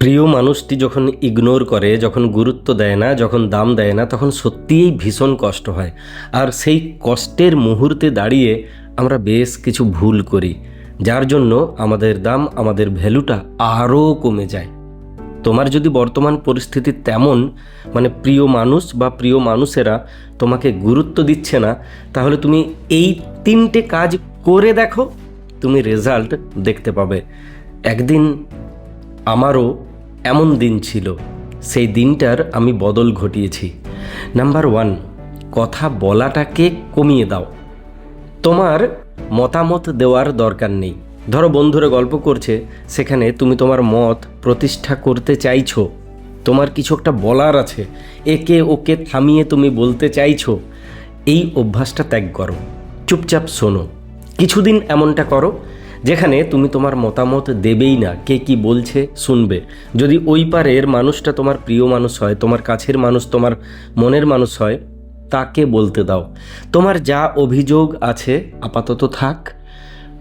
প্রিয় মানুষটি যখন ইগনোর করে, যখন গুরুত্ব দেয় না, যখন দাম দেয় না, তখন সত্যিই ভীষণ কষ্ট হয়। আর সেই কষ্টের মুহূর্তে দাঁড়িয়ে আমরা বেশ কিছু ভুল করি, যার জন্য আমাদের দাম, আমাদের ভ্যালুটা আরও কমে যায়। তোমার যদি বর্তমান পরিস্থিতি তেমন মানে প্রিয় মানুষ বা প্রিয় মানুষেরা তোমাকে গুরুত্ব দিচ্ছে না, তাহলে তুমি এই তিনটে কাজ করে দেখো, তুমি রেজাল্ট দেখতে পাবে। একদিন আমারও এমন দিন ছিল, সেই দিনটার আমি বদল ঘটিয়েছি। নাম্বার ওয়ান কথা বলাটাকে কমিয়ে দাও। তোমার মতামত দেওয়ার দরকার নেই। ধরো বন্ধুরা গল্প করছে, সেখানে তুমি তোমার মত প্রতিষ্ঠা করতে চাইছো। তোমার কিছু একটা বলার আছে, একে ওকে থামিয়ে তুমি বলতে চাইছো। এই অভ্যাসটা ত্যাগ করো। চুপচাপ শোনো। কিছুদিন এমনটা করো যেখানে তুমি তোমার মতামত দেবেই না, কে কি বলছে শুনবে। যদি ওই পারের মানুষটা তোমার প্রিয় মানুষ হয়, তোমার কাছের মানুষ, তোমার মনের মানুষ হয়, তাকে বলতে দাও। তোমার যা অভিযোগ আছে, আপাতত থাক।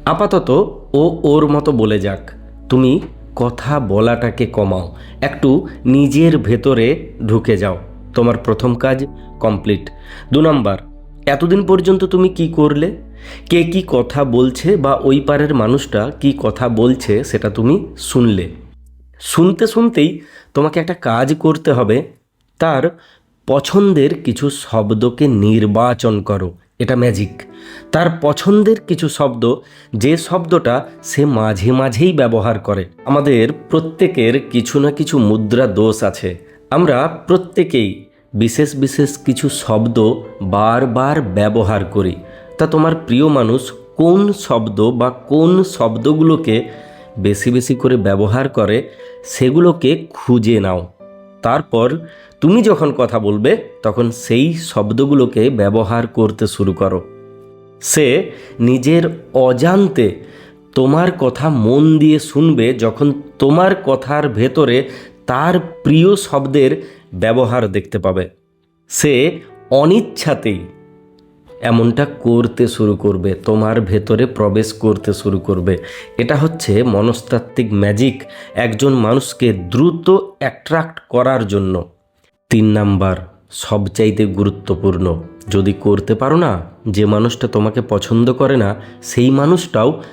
আপাতত ও ওর মতো বলে যাক। তুমি কথা বলাটাকে কমাও। একটু নিজের ভেতরে ঢুকে যাও। তোমার প্রথম কাজ কমপ্লিট। দু নম্বর, এতদিন পর্যন্ত তুমি কি করলে? কে কি কথা বলছে বা ওই পারের মানুষটা কি কথা বলছে সেটা তুমি শুনলে। শুনতে শুনতেই তোমাকে একটা কাজ করতে হবে। তার পছন্দের কিছু শব্দকে নির্বাচন করো। এটা ম্যাজিক তার পছন্দের কিছু শব্দ, যে শব্দটা সে মাঝে মাঝেই ব্যবহার করে। আমাদের প্রত্যেকের কিছু না কিছু মুদ্রা দোষ আছে। আমরা প্রত্যেকেই বিশেষ বিশেষ কিছু শব্দ বারবার ব্যবহার করি। তা তোমার প্রিয় মানুষ কোন শব্দ বা কোন শব্দগুলোকে বেশি বেশি করে ব্যবহার করে সেগুলোকে খুঁজে নাও। তারপর তুমি যখন কথা বলবে, তখন সেই শব্দগুলোকে ব্যবহার করতে শুরু করো। সে নিজের অজান্তে তোমার কথা মন দিয়ে শুনবে যখন তোমার কথার ভেতরে তার প্রিয় শব্দের ব্যবহার দেখতে পাবে। সে অনিচ্ছাতেই এমনটা করতে শুরু করবে, তোমার ভেতরে প্রবেশ করতে শুরু করবে। এটা হচ্ছে মনস্তাত্ত্বিক ম্যাজিক একজন মানুষকে দ্রুত অ্যাট্রাক্ট করার জন্য। তিন নাম্বার, সবচাইতে গুরুত্বপূর্ণ, যদি করতে পারো না, যে মানুষটা তোমাকে পছন্দ করে না, সেই মানুষটাও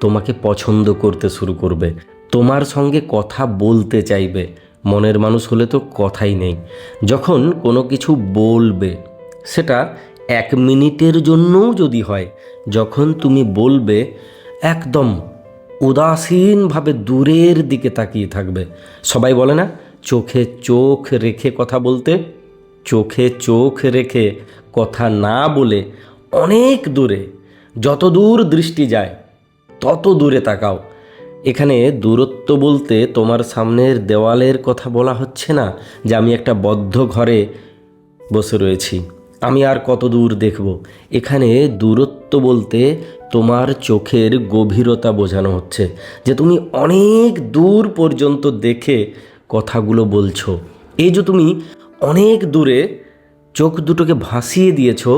তোমাকে পছন্দ করতে শুরু করবে। তোমার সঙ্গে কথা বলতে চাইবে, মনের মানুষ হলে তো কথাই নেই। যখন কোনো কিছু বলবে, সেটা এক মিনিটের জন্যও যদি হয়, যখন তুমি বলবে, একদম উদাসীনভাবে দূরের দিকে তাকিয়ে থাকবে। সবাই বলে না, চোখে চোখ রেখে কথা বলতে। চোখে চোখ রেখে কথা না বলে অনেক দূরে, যত দূর দৃষ্টি যায়, তত দূরে তাকাও। এখানে দূরত্ব বলতে তোমার সামনের দেওয়ালের কথা বলা হচ্ছে না, যে আমি একটা বদ্ধ ঘরে বসে রয়েছি। আমি আর কত দূর দেখব? এখানে দূরত্ব বলতে তোমার চোখের গভীরতা বোঝানো হচ্ছে। যে তুমি অনেক দূর পর্যন্ত দেখে কথাগুলো বলছো। এই যে তুমি অনেক দূরে চোখ দুটোকে ভাসিয়ে দিয়েছ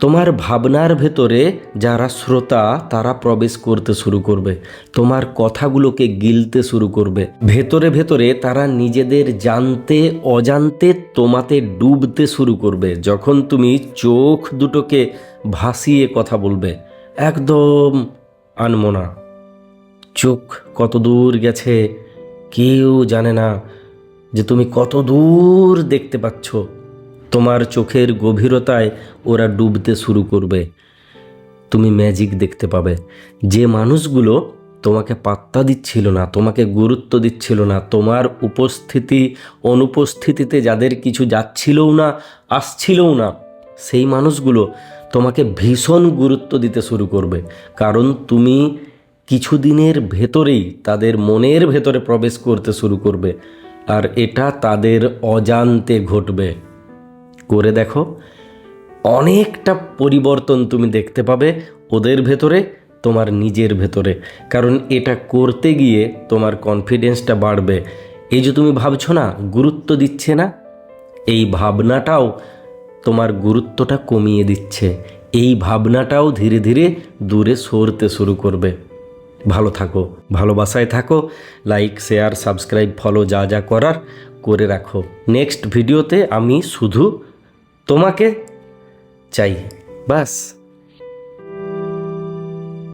তোমার ভাবনার ভেতরে যারা শ্রোতা, তারা প্রবেশ করতে শুরু করবে। তোমার কথাগুলোকে গিলতে শুরু করবে। ভেতরে ভেতরে তারা নিজেদের জানতে, অজান্তে তোমাতে ডুবতে শুরু করবে। যখন তুমি চোখ দুটোকে ভাসিয়ে কথা বলবে, একদম আনমোনা। চোখ কত দূর গেছে, কেউ জানে না যে তুমি কত দূর দেখতে পাচ্ছ। তোমার চোখের গভীরতায় ওরা ডুবতে শুরু করবে। তুমি ম্যাজিক দেখতে পাবে। যে মানুষগুলো তোমাকে পাত্তা দিচ্ছিল না, তোমাকে গুরুত্ব দিচ্ছিল না, তোমার উপস্থিতি, অনুপস্থিতিতে যাদের কিছু যাচ্ছিলও না, আসছিলও না, সেই মানুষগুলো তোমাকে ভীষণ গুরুত্ব দিতে শুরু করবে। কারণ তুমি কিছুদিনের ভেতরেই তাদের মনের ভেতরে প্রবেশ করতে শুরু করবে। আর এটা তাদের অজান্তে ঘটবে। করে দেখো। অনেকটা পরিবর্তন তুমি দেখতে পাবে ওদের ভেতরে, তোমার নিজের ভেতরে। কারণ এটা করতে গিয়ে তোমার কনফিডেন্সটা বাড়বে। এই যে তুমি ভাবছ না, গুরুত্ব দিচ্ছে না? এই ভাবনাটাও তোমার গুরুত্বটা কমিয়ে দিচ্ছে। এই ভাবনাটাও ধীরে ধীরে দূরে সরতে শুরু করবে। ভালো থাকো, ভালোবাসায় থাকো লাইক শেয়ার সাবস্ক্রাইব ফলো যা যা করার করে রাখো। নেক্সট ভিডিওতে আমি শুধু তোমাকে চাই বাস।